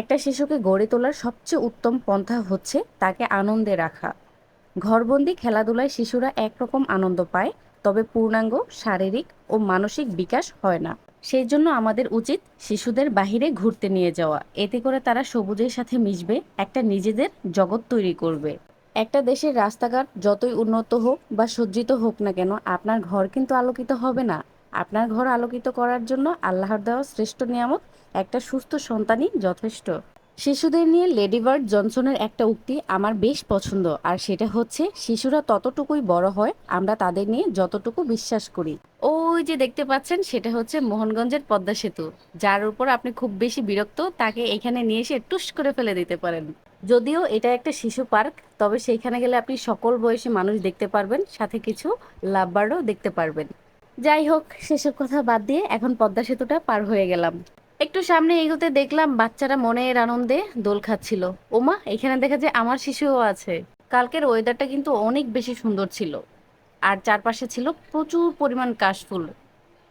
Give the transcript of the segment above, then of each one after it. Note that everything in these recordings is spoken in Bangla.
একটা শিশুকে গড়ে তোলার সবচেয়ে উত্তম পন্থা হচ্ছে তাকে আনন্দে রাখা। ঘরবন্দি, খেলাধুলায় শিশুরা একরকম আনন্দ পায়, তবে পূর্ণাঙ্গ, শারীরিক ও মানসিক বিকাশ হয় না। সেই জন্য আমাদের উচিত শিশুদের বাহিরে ঘুরতে নিয়ে যাওয়া। এতে করে তারা সবুজের সাথে মিশবে, একটা নিজেদের জগৎ তৈরি করবে। একটা দেশের রাস্তাঘাট যতই উন্নত হোক বা সজ্জিত হোক না কেন, আপনার ঘর কিন্তু আলোকিত হবে না। আপনার ঘর আলোকিত করার জন্য আল্লাহর দেওয়া শ্রেষ্ঠ নিয়ামত, একটা সুস্থ সন্তানই যথেষ্ট। শিশুদের নিয়ে লেডিবার্ড জনসনের একটা উক্তি আমার বেশ পছন্দ, আর সেটা হচ্ছে শিশুরা ততটুকুই বড় হয়, আমরা তাদের নিয়ে যতটুকু বিশ্বাস করি। ওই যে দেখতে পাচ্ছেন, সেটা হচ্ছে মোহনগঞ্জের পদ্মা সেতু, যার উপর আপনি খুব বেশি বিরক্ত, তাকে এখানে নিয়ে এসে টুস করে ফেলে দিতে পারেন। যদিও এটা একটা শিশু পার্ক, তবে সেইখানে গেলে আপনি সকল বয়সী মানুষ দেখতে পারবেন, সাথে কিছু লাভবার্ডও দেখতে পারবেন। যাই হোক, সেসব কথা বাদ দিয়ে এখন পদ্মা সেতুটা পার হয়ে গেলাম। একটু সামনে এগোতে দেখলাম বাচ্চারা মনের আনন্দে দোল খাচ্ছিল। ওমা, এখানে দেখা যায় আমার শিশুও আছে। কালকের ওয়েদারটা কিন্তু অনেক বেশি সুন্দর ছিল। আর চারপাশে ছিল প্রচুর পরিমাণ কাশফুল।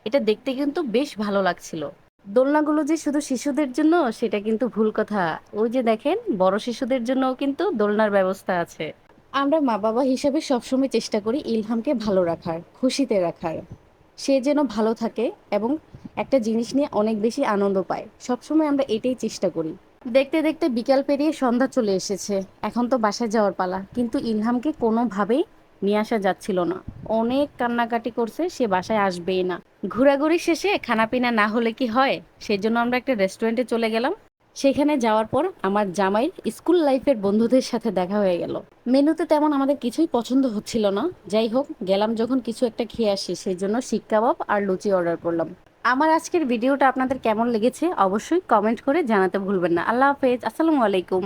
এটা দেখতে কিন্তু বেশ ভালো লাগছিল। দোলনাগুলো যে শুধু শিশুদের জন্য, সেটা কিন্তু ভুল কথা। ওই যে দেখেন, বড় শিশুদের জন্যও কিন্তু দোলনার ব্যবস্থা আছে। আমরা মা বাবা হিসাবে সবসময় চেষ্টা করি ইলহামকে ভালো রাখার, খুশিতে রাখার। সে যেন ভালো থাকে এবং একটা জিনিস নিয়ে অনেক বেশি আনন্দ পায়। সবসময় আমরা এটাই চেষ্টা করি। দেখতে দেখতে বিকাল পেরিয়ে সন্ধ্যা চলে এসেছে। এখন তো বাসায় যাওয়ার পালা। কিন্তু ইলহামকে কোনোভাবেই নিয়ে আসা যাচ্ছিল না। অনেক কান্নাকাটি করছে, সে বাসায় আসবেই না। ঘোরাঘুরি শেষে খানাপিনা না হলে কি হয়? সেজন্য আমরা একটা রেস্টুরেন্টে চলে গেলাম। সেখানে যাওয়ার পর আমার জামাইয়ের স্কুল লাইফের বন্ধুদের সাথে দেখা হয়ে গেল। মেনুতে তেমন আমাদের কিছুই পছন্দ হচ্ছিল না। যাই হোক, গেলাম যখন কিছু একটা খেয়ে আসি, সেই জন্য শিক কাবাব আর লুচি অর্ডার করলাম। আমার আজকের ভিডিওটা আপনাদের কেমন লেগেছে অবশ্যই কমেন্ট করে জানাতে ভুলবেন না। আল্লাহ হাফেজ, আসসালামু আলাইকুম।